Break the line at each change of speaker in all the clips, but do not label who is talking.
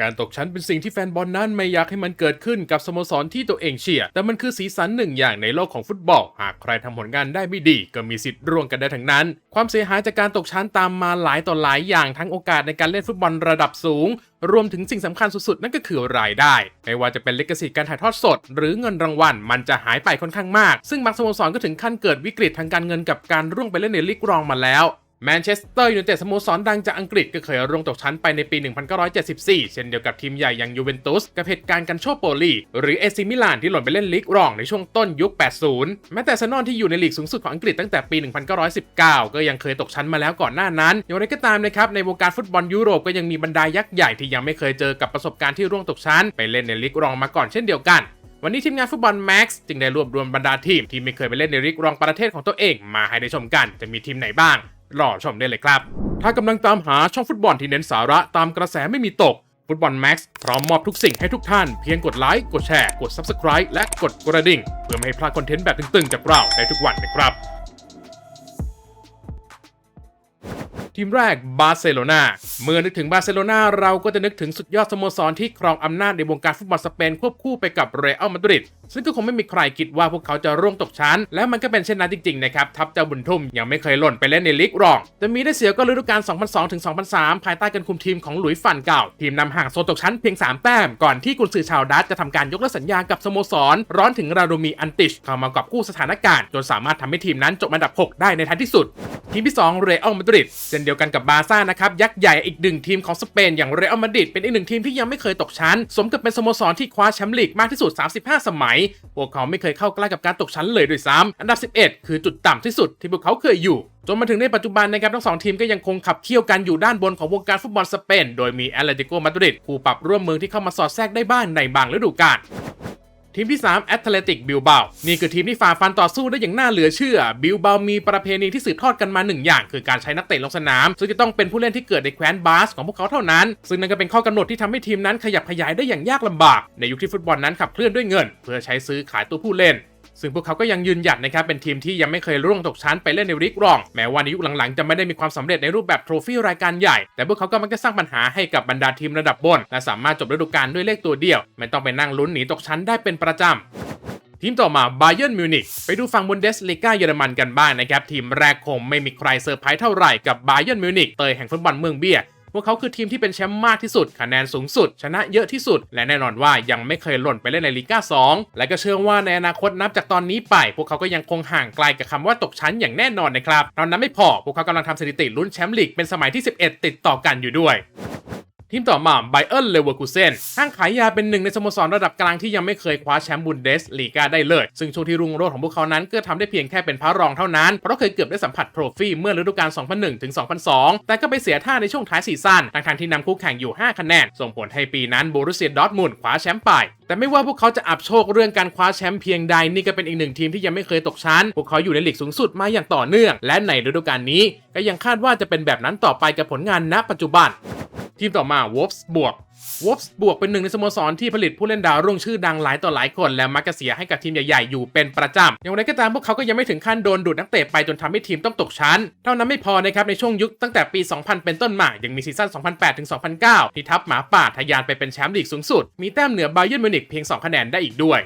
การตกชั้นเป็นสิ่งที่แฟนบอลนั้นไม่อยากให้มันเกิดขึ้นกับสโมสรที่ตัวเองเชียร์ แต่มันคือสีสันหนึ่งอย่างในโลกของฟุตบอล หากใครทำผลงานได้ไม่ดี ก็มีสิทธิ์ร่วงกันได้ทั้งนั้น ความเสียหายจากการตกชั้นตามมาหลายต่อหลายอย่างทั้งโอกาสในการเล่นฟุตบอลระดับสูง รวมถึงสิ่งสำคัญสุดๆ นั่นก็คือรายได้ ไม่ว่าจะเป็นลิขสิทธิ์การถ่ายทอดสด หรือเงินรางวัลมันจะหายไปค่อนข้างมาก ซึ่งบางสโมสรก็ถึงขั้นเกิดวิกฤตทางการเงินกับการร่วงไปเล่นในลีกรองมาแล้ว แมนเชสเตอร์ยูไนเต็ดสโมสรดังจากอังกฤษก็เคยร่วงตกชั้นไปในปี 1974 เช่นเดียวกับทีมใหญ่อย่างยูเวนตุสกับเหตุการณ์กันโชโปลีหรือเอซิมิลานที่หล่นไปเล่นลีกรองในช่วงต้นยุค 80 แม้แต่อาร์เซนอลที่อยู่ในลีกสูงสุดของอังกฤษตั้งแต่ปี 1919 ก็ยังเคยตกชั้นมาแล้วก่อนหน้านั้น อย่างไรก็ตามนะครับในวงการฟุตบอลยุโรปก็ยังมีบรรดายักษ์ใหญ่ที่ยังไม่เคยเจอกับประสบการณ์ที่ร่วงตกชั้นไปเล่นในลีกรองมาก่อนเช่นเดียวกันวันนี้ทีมงานฟุตบอล Max จึงได้รวบรวมบรรดาทีมที่ไม่เคยไปเล่นในลีกรองประเทศของตัวเองมาให้ได้ชมกัน จะมีทีมไหนบ้าง รอชมได้เลยครับ ถ้ากำลังตามหาช่องฟุตบอลที่เน้นสาระตามกระแสไม่มีตก ฟุตบอลแม็กซ์พร้อมมอบทุกสิ่งให้ทุกท่าน เพียงกดไลค์ กดแชร์ กด Subscribe และกดกระดิ่ง เพื่อไม่ให้พลาดคอนเทนต์แบบตึงๆจากเราในทุกวันนะครับ ทีมแรกบาร์เซโลนาเมื่อนึกถึงบาร์เซโลนาเราก็จะนึกถึงสุดยอดสโมสรที่ครองอำนาจในวงการฟุตบอลสเปนควบคู่ไปกับเรอัลมาดริดซึ่งก็คงไม่มีใครคิดว่าพวกเขาจะร่วงตกชั้น และมันก็เป็นเช่นนั้นจริงๆนะครับ ทัพเจ้าบุญทุ่มยังไม่เคยหล่นไปเล่นในลีกรอง จะมีได้เสียก็ฤดูกาล 2002ถึง2003 ภายใต้การคุมทีมของหลุยส์ฟันเก่า ทีมนำห่างโซนตกชั้นเพียง 3 แต้ม ก่อนที่กุนซือชาวดัตจะทำการยกเลิกสัญญากับสโมสร ร้อนถึงราโดมีอันติชเข้ามากอบกู้สถานการณ์จนสามารถทำให้ทีมนั้นจบอันดับ 6 ได้ในท้ายที่สุด ทีมที่ 2 เรอัลมาดริดเช่นเดียวกันกับบาร์ซ่านะครับ ยักษ์ใหญ่อีกหนึ่งทีมของสเปนอย่างเรอัลมาดริดเป็นอีกหนึ่งทีมที่ยังไม่เคยตกชั้น สมกับเป็นสโมสรที่คว้าแชมป์ลีกมากที่สุด 35 สมัย พวกเขาไม่เคยเข้าใกล้กับการตกชั้นเลยด้วยซ้ำอันดับ 11 คือจุดต่ำที่สุดที่พวกเขาเคยอยู่จนมาถึงในปัจจุบันนะครับทั้งสองทีมก็ยังคงขับเคี่ยวกันอยู่ด้านบนของวงการฟุตบอลสเปน โดยมีแอตเลติโกมาดริดผู้ปรับร่วมมือที่เข้ามาสอดแทรกได้บ้างในบางฤดูกาล ทีมที่ 3 a t l e t i c Bilbao นี่คือทีมที่ฝ่าฟันต่อสู้ได้อย่างน่าเหลือเชื่อ บิลเบามีประเพณีที่สืบทอดกันมาหนึ่งอย่าง คือการใช้นักเตะลงสนาม ซึ่งจะต้องเป็นผู้เล่นที่เกิดในแคว้นบาสของพวกเขาเท่านั้น ซึ่งนั่นก็เป็นข้อกำหนดที่ทำให้ทีมนั้นขยับขยายได้อย่างยากลำบาก ในยุคที่ฟุตบอลนั้นขับเคลื่อนด้วยเงิน เพื่อใช้ซื้อขายตัวผู้เล่น ซึ่งพวกเขาก็ยังยืนหยัดนะครับเป็นทีมที่ยังไม่เคยร่วงตกชั้นไปเล่นในริกรอง แม้ว่าในยุคหลังๆ จะไม่ได้มีความสำเร็จในรูปแบบโทรฟี่รายการใหญ่ แต่พวกเขาก็มักจะสร้างปัญหาให้กับบรรดาทีมระดับบน และสามารถจบฤดูกาลด้วยเลขตัวเดียว ไม่ต้องไปนั่งลุ้นหนีตกชั้นได้เป็นประจำทีมต่อมา Bayern Munich ไปดูฝั่งบุนเดสลีกาเยอรมันกันบ้างนะครับ ทีมแรกคงไม่มีใครเซอร์ไพรส์เท่าไหร่กับ Bayern Munich เตยแห่งฟุตบอลเมืองเบียร์ วกเขาคือทีมที่เป็นแชมป์มากที่สุด คะแนนสูงสุด ชนะเยอะที่สุด และแน่นอนว่ายังไม่เคยหล่นไปเล่นในลีกา2 และก็เชื่อว่าในอนาคตนับจากตอนนี้ไป พวกเขาก็ยังคงห่างไกลกับคำว่าตกชั้นอย่างแน่นอนนะครับเท่านั้นไม่พอพวกเขากำลังทำสถิติลุ้นแชมป์ลีกเป็นสมัยที่ 11 ติดต่อกันอยู่ด้วย ทีมต่อมาไบเอ r ร์เลเวอร์คูเซนห้างขายยาเป็นหนึ่งในสโมสรระดับกลางที่ยังไม่เคยคว้าแชมป์บุนเดสลีกาได้เลย ซึ่งช่วงที่รุ่งโรจน์ของพวกเขานั้นก็ทำได้เพียงแค่เป็นพระรองเท่านั้น เพราะเคยเกือบได้สัมผัสโทรฟี่เมื่อฤดูกาล 2001ถึง2002 แต่ก็ไปเสียท่าในช่วงท้ายซีซั่นทั้งที่นำคู่แข่งอยู่ 5 คะแนน ส่งผลให้ปีนั้นโบรุเซียดอร์ทมุนด์คว้าแชมป์ไป แต่ไม่ว่าพวกเขาจะอับโชคเรื่องการคว้าแชมป์เพียงใดนี่ก็เป็นอีกหนึ่งทีมที่ยังไม่เคยตกชั้น พวกเขาอยู่ในลีกสูงสุดมาอย่างต่อเนื่อง และในฤดูกาลนี้ ก็ยังคาดว่าจะเป็นแบบนั้นต่อไปกับผลงานณปัจจุบัน ทีมต่อมา Wolves บวก Wolves บวกเป็นหนึ่งในสโมสรที่ผลิตผู้เล่นดาวรุ่งชื่อดังหลายต่อหลายคน และมักจะเสียให้กับทีมใหญ่ๆ อยู่เป็นประจำ อย่างไรก็ตามพวกเขาก็ยังไม่ถึงขั้นโดนดูดนักเตะไปจนทำให้ทีมต้องตกชั้น เท่านั้นไม่พอนะครับ ในช่วงยุคตั้งแต่ปี 2000 เป็นต้นมา ยังมีซีซั่น 2008 ถึง 2009 ที่ทัพหมาป่าทะยานไปเป็นแชมป์ลีกสูงสุด มีแต้มเหนือบาเยิร์นมิวนิกเพียง 2 คะแนนได้อีกด้วย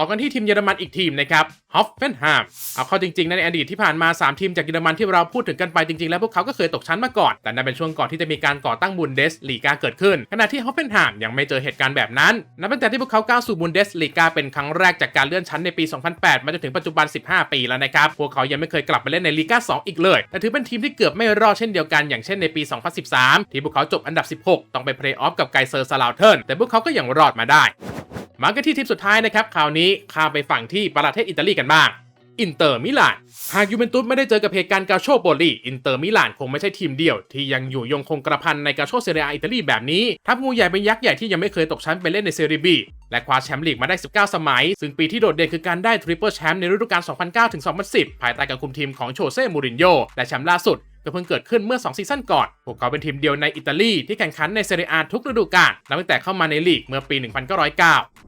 ต่อกันที่ทีมเยอรมันอีกทีมนะครับฮอฟเฟนฮามเอาเข้าจริงๆในอดีตที่ผ่านมา 3 ทีมจากเยอรมันที่เราพูดถึงกันไปจริงๆ แล้วพวกเขาก็เคยตกชั้นมาก่อน แต่นั่นเป็นช่วงก่อนที่จะมีการก่อตั้งบุนเดสลีกาเกิดขึ้น ขณะที่ฮอฟเฟนฮามยังไม่เจอเหตุการณ์แบบนั้นนับตั้งแต่ที่พวกเขาก้าวสู่บุนเดสลีกาเป็นครั้งแรกจากการเลื่อนชั้นในปี 2008 มาจนถึงปัจจุบัน 15 ปีแล้วนะครับพวกเขายังไม่เคยกลับไปเล่นในลีกา2 อีกเลยแต่ถือเป็นทีมที่เกือบไม่รอดเช่นเดียวกันอย่างเช่นในปี 2013 ที่พวกเขาจบอันดับ 16 ต้องไปเพลย์ออฟกับไกเซอร์ซาลาวเทิร์นแต่พวกเขาก็ยังรอดมาได้ มากันที่ทีมสุดท้ายนะครับคราวนี้ข้ามไปฝั่งที่ประเทศอิตาลีกันบ้างอินเตอร์มิลานหากยูเวนตุสไม่ได้เจอกับเหตุการณ์กาโชโปลีอินเตอร์มิลานคงไม่ใช่ทีมเดียว ที่ยังอยู่ยงคงกระพันในกาโชเซเรียอิตาลีแบบนี้ ทัพงูใหญ่เป็นยักษ์ใหญ่ที่ยังไม่เคยตกชั้นไปเล่นในเซเรียบีและคว้าแชมป์ลีกมาได้ 19 สมัย ซึ่งปีที่โดดเด่นคือการได้ทริปเปิลแชมป์ในฤดูกาล 2009ถึง2010 ภายใต้การคุมทีมของโชเซ่ มูรินโญ่และแชมป์ล่าสุดก็เพิ่งเกิดขึ้นเมื่อ 2 ซีซั่นก่อน พวกเขาเป็นทีมเดียวในอิตาลีที่แข่งขันในเซเรียอาทุกฤดูกาลนับตั้งแต่เข้ามาในลีกเมื่อปี 1909